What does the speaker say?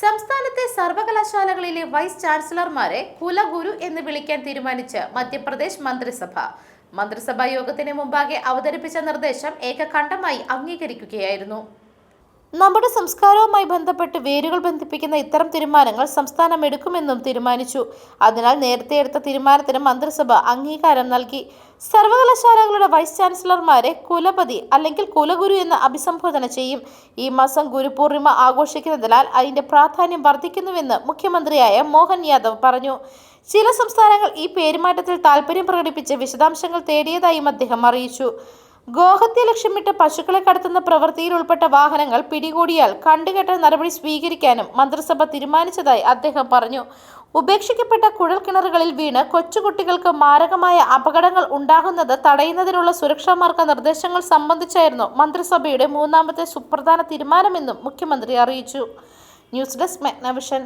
സംസ്ഥാനത്തെ സർവകലാശാലകളിലെ വൈസ് ചാൻസലർമാരെ കുലഗുരു എന്ന് വിളിക്കാൻ തീരുമാനിച്ച് മധ്യപ്രദേശ് മന്ത്രിസഭ. മന്ത്രിസഭാ യോഗത്തിന് മുമ്പാകെ അവതരിപ്പിച്ച നിർദ്ദേശം ഏകകണ്ഠമായി അംഗീകരിക്കുകയായിരുന്നു. നമ്മുടെ സംസ്കാരവുമായി ബന്ധപ്പെട്ട് വേരുകൾ ബന്ധിപ്പിക്കുന്ന ഇത്തരം തീരുമാനങ്ങൾ സംസ്ഥാനം എടുക്കുമെന്നും തീരുമാനിച്ചു. അതിനാൽ നേരത്തെ എടുത്ത തീരുമാനത്തിന് മന്ത്രിസഭ അംഗീകാരം നൽകി. സർവകലാശാലകളുടെ വൈസ് ചാൻസലർമാരെ കുലപതി അല്ലെങ്കിൽ കുലഗുരു എന്ന് അഭിസംബോധന ചെയ്യും. ഈ മാസം ഗുരുപൂർണിമ ആഘോഷിക്കുന്നതിനാൽ അതിന്റെ പ്രാധാന്യം വർദ്ധിക്കുന്നുവെന്ന് മുഖ്യമന്ത്രിയായ മോഹൻ യാദവ് പറഞ്ഞു. ചില സംസ്ഥാനങ്ങൾ ഈ പേരുമാറ്റത്തിൽ താൽപര്യം പ്രകടിപ്പിച്ച് വിശദാംശങ്ങൾ തേടിയതായും അദ്ദേഹം അറിയിച്ചു. ഗോഹത്യ ലക്ഷ്യമിട്ട് പശുക്കളെ കടത്തുന്ന പ്രവൃത്തിയിൽ ഉൾപ്പെട്ട വാഹനങ്ങൾ പിടികൂടിയാൽ കണ്ടുകെട്ട നടപടി സ്വീകരിക്കാനും മന്ത്രിസഭ തീരുമാനിച്ചതായി അദ്ദേഹം പറഞ്ഞു. ഉപേക്ഷിക്കപ്പെട്ട കുഴൽക്കിണറുകളിൽ വീണ് കൊച്ചുകുട്ടികൾക്ക് മാരകമായ അപകടങ്ങൾ ഉണ്ടാകുന്നത് തടയുന്നതിനുള്ള സുരക്ഷാ മാർഗനിർദ്ദേശങ്ങൾ സംബന്ധിച്ചായിരുന്നു മന്ത്രിസഭയുടെ മൂന്നാമത്തെ സുപ്രധാന തീരുമാനമെന്നും മുഖ്യമന്ത്രി അറിയിച്ചു. News desk മെഗ്നവിഷൻ.